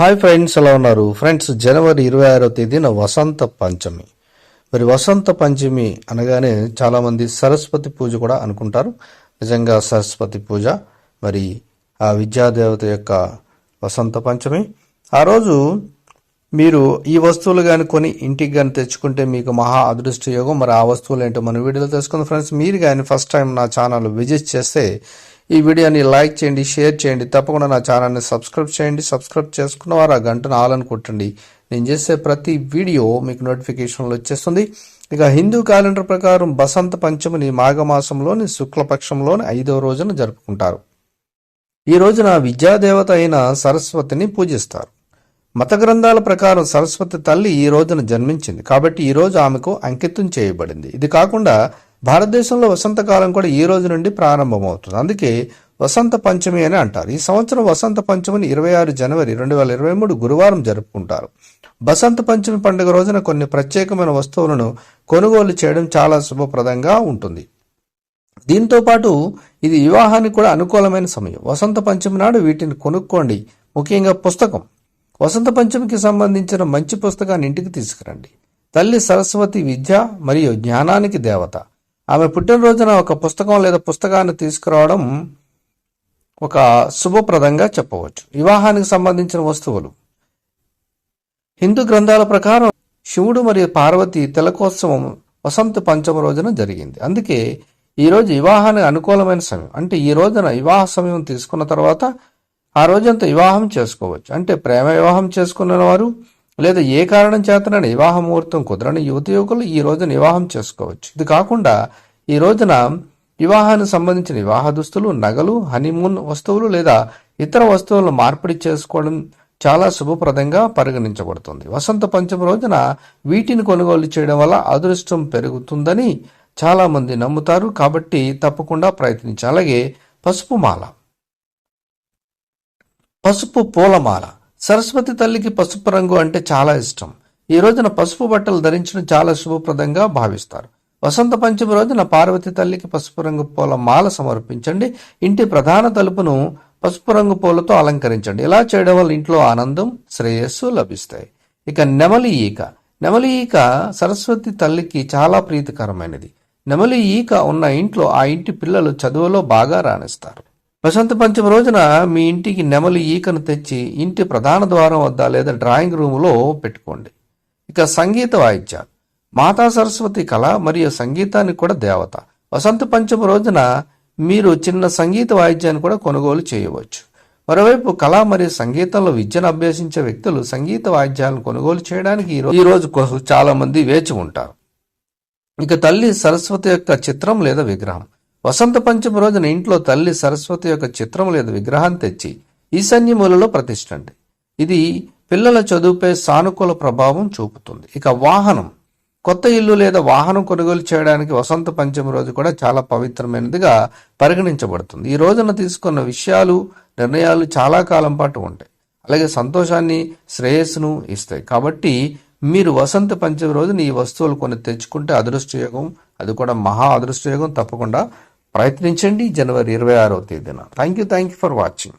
Hi friends ఎలా ఉన్నారు? Friends జనవరి ఇరవై ఆరో తేదీన వసంత పంచమి. మరి వసంత పంచమి అనగానే చాలామంది సరస్వతి పూజ కూడా అనుకుంటారు. నిజంగా సరస్వతి పూజ మరి ఆ విద్యాదేవత యొక్క వసంత పంచమి. ఆ రోజు మీరు ఈ వస్తువులు కానీ కొని ఇంటికి కానీ తెచ్చుకుంటే మీకు మహా అదృష్ట యోగం. మరి ఆ వస్తువులు ఏంటో మన వీడియోలో తెలుసుకుందాం ఫ్రెండ్స్. మీరు కానీ ఫస్ట్ టైం నా ఛానల్ విజిట్ చేస్తే ఈ వీడియోని లైక్ చేయండి షేర్ చేయండి. తప్పకుండా నా ఛానల్ని సబ్స్క్రైబ్ చేయండి. సబ్స్క్రైబ్ చేసుకున్న వారు ఆ గంటను ఆలని కొట్టండి. నేను చేసే ప్రతి వీడియో మీకు నోటిఫికేషన్లో వచ్చేస్తుంది. ఇక హిందూ క్యాలెండర్ ప్రకారం బసంత పంచమిని మాఘమాసంలోని శుక్లపక్షంలోని ఐదవ రోజున జరుపుకుంటారు. ఈ రోజున విద్యాదేవత అయిన సరస్వతిని పూజిస్తారు. మత గ్రంథాల ప్రకారం సరస్వతి తల్లి ఈ రోజున జన్మించింది. కాబట్టి ఈ రోజు ఆమెకు అంకితం చేయబడింది. ఇది కాకుండా భారతదేశంలో వసంతకాలం కూడా ఈ రోజు నుండి ప్రారంభమవుతుంది. అందుకే వసంత పంచమి అని అంటారు. ఈ సంవత్సరం వసంత పంచమిని ఇరవై ఆరు జనవరి రెండు వేల ఇరవై మూడు గురువారం జరుపుకుంటారు. బసంత పంచమి పండుగ రోజున కొన్ని ప్రత్యేకమైన వస్తువులను కొనుగోలు చేయడం చాలా శుభప్రదంగా ఉంటుంది. దీంతో పాటు ఇది వివాహానికి కూడా అనుకూలమైన సమయం. వసంత పంచమి నాడు వీటిని కొనుక్కోండి. ముఖ్యంగా పుస్తకం. వసంత పంచమికి సంబంధించిన మంచి పుస్తకాన్ని ఇంటికి తీసుకురండి. తల్లి సరస్వతి విద్య మరియు జ్ఞానానికి దేవత. ఆమె పుట్టినరోజున ఒక పుస్తకం లేదా పుస్తకాన్ని తీసుకురావడం ఒక శుభప్రదంగా చెప్పవచ్చు. వివాహానికి సంబంధించిన వస్తువులు. హిందూ గ్రంథాల ప్రకారం శివుడు మరియు పార్వతి తిలకోత్సవం వసంత పంచమ రోజున జరిగింది. అందుకే ఈరోజు వివాహానికి అనుకూలమైన సమయం. అంటే ఈ రోజున వివాహ సమయం తీసుకున్న తర్వాత ఆ రోజంతా వివాహం చేసుకోవచ్చు. అంటే ప్రేమ వివాహం చేసుకున్న వారు లేదా ఏ కారణం చేతనైనా వివాహ ముహూర్తం కుదరని యువతి యువకులు ఈ రోజున వివాహం చేసుకోవచ్చు. ఇది కాకుండా ఈ రోజున వివాహానికి సంబంధించిన వివాహ దుస్తులు నగలు హనీమూన్ వస్తువులు లేదా ఇతర వస్తువులను మార్పిడి చేసుకోవడం చాలా శుభప్రదంగా పరిగణించబడుతుంది. వసంత పంచమి రోజున వీటిని కొనుగోలు చేయడం వల్ల అదృష్టం పెరుగుతుందని చాలామంది నమ్ముతారు. కాబట్టి తప్పకుండా ప్రయత్నించాలి అలాగే పసుపు మాల. పసుపు పూలమాల. సరస్వతి తల్లికి పసుపు రంగు అంటే చాలా ఇష్టం. ఈ రోజున పసుపు బట్టలు ధరించడం చాలా శుభప్రదంగా భావిస్తారు. వసంత పంచమి రోజున పార్వతి తల్లికి పసుపు రంగు పూల మాల సమర్పించండి. ఇంటి ప్రధాన తలుపును పసుపు రంగు పూలతో అలంకరించండి. ఇలా చేయడం వల్ల ఇంట్లో ఆనందం శ్రేయస్సు లభిస్తాయి. ఇక నెమలి ఈక. నెమలి ఈక సరస్వతి తల్లికి చాలా ప్రీతికరమైనది. నెమలి ఈక ఉన్న ఇంట్లో ఆ ఇంటి పిల్లలు చదువులో బాగా రాణిస్తారు. వసంత పంచమి రోజున మీ ఇంటికి నెమలి ఈకను తెచ్చి ఇంటి ప్రధాన ద్వారం వద్ద లేదా డ్రాయింగ్ రూములో పెట్టుకోండి. ఇక సంగీత వాయిద్యాలు మాతా సరస్వతి కళ మరియు సంగీతానికి కూడా దేవత. వసంత పంచమి రోజున మీరు చిన్న సంగీత వాయిద్యాన్ని కూడా కొనుగోలు చేయవచ్చు. మరోవైపు కళ మరియు సంగీతంలో విద్యను అభ్యసించే వ్యక్తులు సంగీత వాయిద్యాలను కొనుగోలు చేయడానికి ఈ రోజు చాలా మంది వేచి ఉంటారు. ఇక తల్లి సరస్వతి యొక్క చిత్రం లేదా విగ్రహం. వసంత పంచమి రోజున ఇంట్లో తల్లి సరస్వతి యొక్క చిత్రం లేదా విగ్రహం తెచ్చి ఈశాన్య మూలలో ప్రతిష్టండి. ఇది పిల్లల చదువుపై సానుకూల ప్రభావం చూపుతుంది. ఇక వాహనం. కొత్త ఇల్లు లేదా వాహనం కొనుగోలు చేయడానికి వసంత పంచమి రోజు కూడా చాలా పవిత్రమైనదిగా పరిగణించబడుతుంది. ఈ రోజున తీసుకున్న విషయాలు నిర్ణయాలు చాలా కాలం పాటు ఉంటాయి. అలాగే సంతోషాన్ని శ్రేయస్సును ఇస్తాయి. కాబట్టి మీరు వసంత పంచమి రోజున ఈ వస్తువులు కొన్ని తెచ్చుకుంటే అదృష్టయోగం అది కూడా మహా అదృష్టయోగం తప్పకుండా ప్రయత్నించండి జనవరి ఇరవై ఆరో తేదీన. Thank you thank you for watching